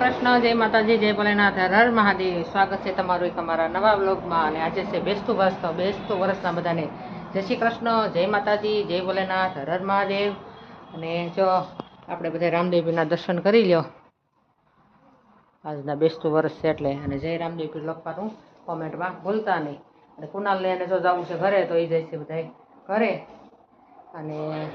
કૃષ્ણ જય માતાજી, જય ભોલેનાથ. હર હર મહાદેવ. સ્વાગત છે તમારું એક અમારા નવા વ્લોગમાં. અને આજે છે બેસતું વર્ષ તો બેસતું વર્ષના બધાને જય શ્રી કૃષ્ણ, જય માતાજી, જય ભોલેનાથ, હર હર મહાદેવ. અને જો આપણે બધા રામદેવીના દર્શન કરી લ્યો. આજના બેસતું વર્ષ છે એટલે. અને જય રામદેવી લખવાનું કોમેન્ટમાં ભૂલતા નહીં. અને કુનાલને એને જો જવું છે ઘરે, તો એ જાય છે બધા ઘરે. અને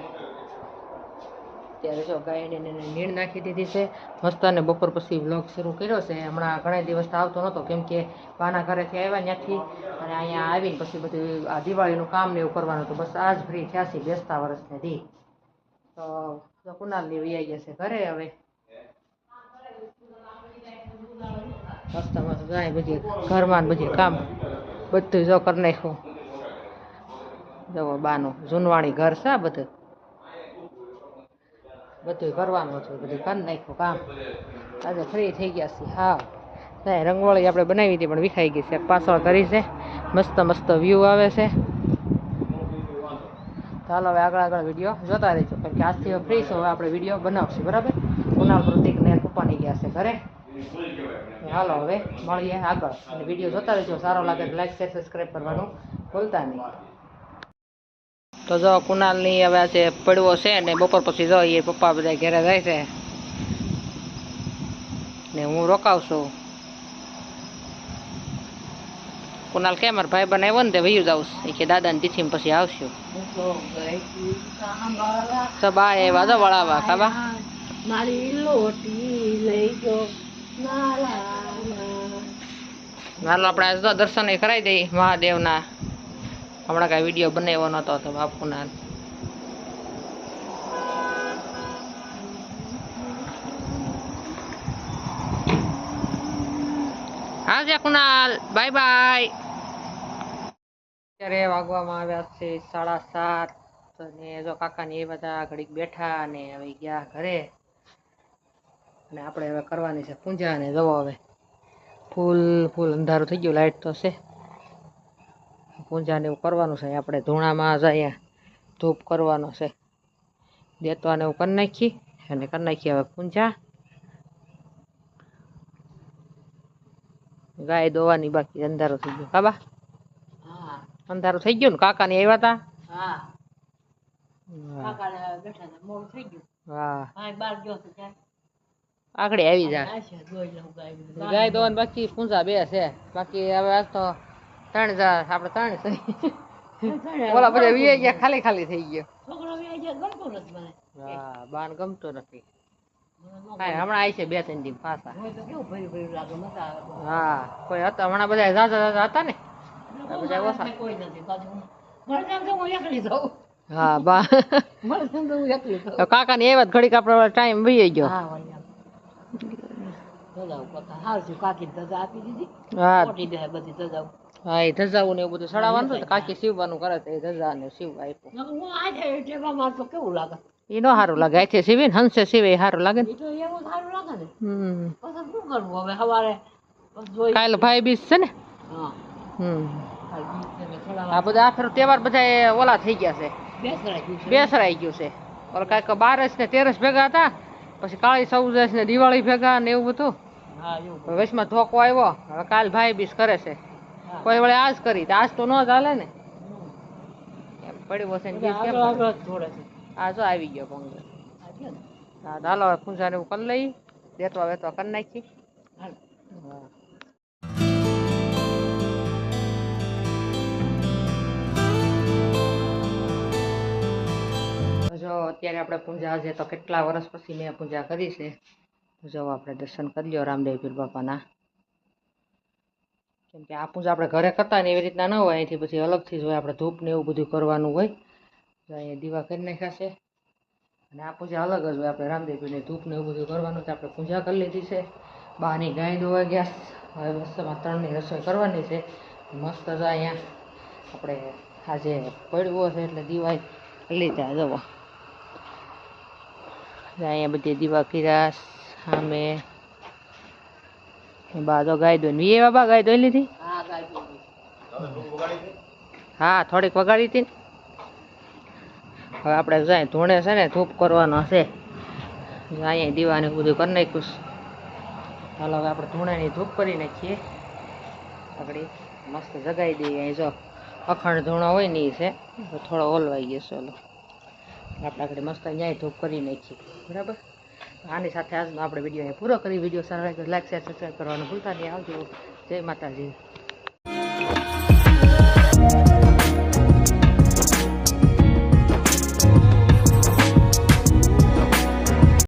ત્યારે જો ગાયને એને નીણ નાખી દીધી છે. મસ્ત અને બપોર પછી વ્લોગ શરૂ કર્યો છે. હમણાં ઘણા દિવસ આવતો નહોતો કેમ કે પાના ઘરેથી આવ્યા ત્યાંથી અને અહીંયા આવીને પછી બધું આ દિવાળીનું કામ ને એવું કરવાનું હતું. બસ આજ ફ્રી થયા છે બેસતા વર્ષને દી. તો કુનાલની વૈયા ગયા છે ઘરે હવે. મસ્ત જાય બધી ઘરમાં બધી કામ. બધું જો કરી નાખ્યું. જવો બાનું જૂનવાણી ઘર છે બધું. બધું ભરવાનું હતું બધું કરી નાખ્યું કામ. આજે ફ્રી થઈ ગયા છીએ, હા. ના રંગોળી આપણે બનાવી હતી, પણ વિખાઈ ગઈ છે. પાછળ કરી છે. મસ્ત મસ્ત વ્યૂ આવે છે. ચાલો હવે આગળ આગળ વીડિયો જોતા રહીશું, કારણ કે આજથી હવે ફ્રી છે, હવે આપણે વીડિયો બનાવશું, બરાબર? કુનાલ પ્રતિકને પપ્પાની ગયા છે ઘરે. હાલો હવે મળીએ આગળ. અને વીડિયો જોતા રહેજો સારો લાગે લાઈક શેર સબસ્ક્રાઈબ કરવાનું ભૂલતા નહીં. તો જો કુનાલની હવે આજે પડવો છે ને બપોર પછી જો એ પપ્પા બધા ઘરે જાય છે ને હું રોકાવશું. કુનાલ કે મારા ભાઈ બનાવ્યો ને તે વયું જાઉં એ કે દાદાની તિથિમાં પછી આવશું. તો બા એવા જો. વળાવા ખાવા હાલો આપણે દર્શન દર્શન કરાવી દઈએ મહાદેવના. હમણાં કાંઈ વીડિયો બનાવ્યો નહોતો તો બાપુના. આવજે કુનાલ બાય બાય. અત્યારે વાગવામાં આવ્યા છે સાડા સાત ને જો કાકાની એ બધા ઘડીક બેઠા અને હવે ગયા ઘરે. અને આપણે હવે કરવાની છે પૂજા અને જવો હવે. ફૂલ ફૂલ અંધારું થઈ ગયું લાઇટ તો છે. પૂજા ને એવું કરવાનું છે. આપણે ધૂણામાં જ અહીંયા ધૂપ કરવાનો છે. દેતવાને એવું કરી નાખી અને કરી નાખી હવે પૂજા. ગાય દોવાની બાકી અંધારો થઈ ગયો. કાબા? અંધારો થઈ ગયો ને? કાકાની આવ્યા હતા આગળ આવી જા. આ છે જોઈ લઉં ગાય ગાય દોવાની બાકી પૂંજા બે છે. બાકી હવે આજ તો ત્રણ હજાર આપણે ત્રણ ઓલા બધા વીએ ગયા ખાલી ખાલી થઈ ગયો. છોકરો જાય ગમતો નથી મને હા બાન ગમતું નથી. હમણાં આવી છે બે ત્રણ દિન પાછા. હા કોઈ હતા હમણાં બધા ઝાઝા હતા ને. બધા ઓછા. કોઈ નથી. પાછું હું- બા. કાકા ની એવા ઘડીક આપડે ટાઈમ વહી ગયો. હા કાકી આપી દીધી. બધી હા એ ધજાવું ને એવું બધું સડાવવાનું ને કાકી સીવવાનું કરે તો એ ધજા ને સીવ આપ્યું. તો કેવું લાગે? એ નો સારું લાગે આથી સીવી ને હંસે સીવે એ સારું લાગે ને. એવું સારું લાગે ને. હમ. શું કરવું હવે? સવારે કાલ ભાઈ બીજ છે ને? હા. હમ. આ બધા આ તહેવાર બધા ઓલા થઈ ગયા છે. બેસરાઈ ગયું છે. ઓલા કાંઈક બારસ ને તેરસ ભેગા હતા પછી કાળી સૌદસ ને દિવાળી ભેગા ને એવું બધું. વચમાં ધોકો આવ્યો હવે કાલ ભાઈ બીજ કરે છે. કોઈ વળે આજ કરી આજ તો ન ચાલે ને. એમ પડ્યું હશે ને કેમ આ જો આવી ગયો ને? હા ચાલો હાલો ને કરી લઈ. દેતવા વેતવા કરી નાખી. જો અત્યારે આપણે પૂજા છે તો કેટલા વર્ષ પછી મેં પૂજા કરી છે. જો આપણે દર્શન કરી લો રામદેવ પીર બાપાના. કેમ કે આ પૂજા આપણે ઘરે કરતા ને એવી રીતના ન હોય. અહીંથી પછી અલગથી જ હોય આપણે ધૂપ ને એવું બધું કરવાનું હોય. તો અહીંયા દીવા કરી નાખ્યા અને આ પૂજા અલગ જ હોય, આપણે રામદેવીને ધૂપ ને એવું બધું કરવાનું છે આપણે પૂજા કરી લીધી છે. બહારની ગાય ધોવા ગયા હવે મસ્તમાં ત્રણની રસોઈ કરવાની છે. મસ્ત જ અહીંયા આપણે આજે પડવો છે એટલે દીવાય લીધા જવો અહીંયા બધી દીવા કિરાસ સામે બા તો ગાય દોઈ એ બાબા ગાય દોઈ લીધી? હા થોડીક વગાડી હતી હવે આપણે જાય ધૂણે છે ને ધૂપ કરવાનો છે. અહીંયા દીવાનું બધું કરી નાખ્યું. ચાલો હવે આપણે ધૂણાની ધૂપ કરી નાખીએ. આગળ મસ્ત જગાઈ દઈએ. અહીં જો અખંડ ધૂણો હોય ને એ છે તો થોડો ઓલવાઈ ગયો ચાલો. આપણે આગળ મસ્ત અહીંયા ધૂપ કરી નાખીએ. બરાબર? આની સાથે આજનો આપણે વીડિયો અહીં પૂરો કરી વીડિયો સારો લાગે લાઈક શેર સબસ્ક્રાઈબ કરવાનું ભૂલતા નહીં. આવજો. જય માતાજી.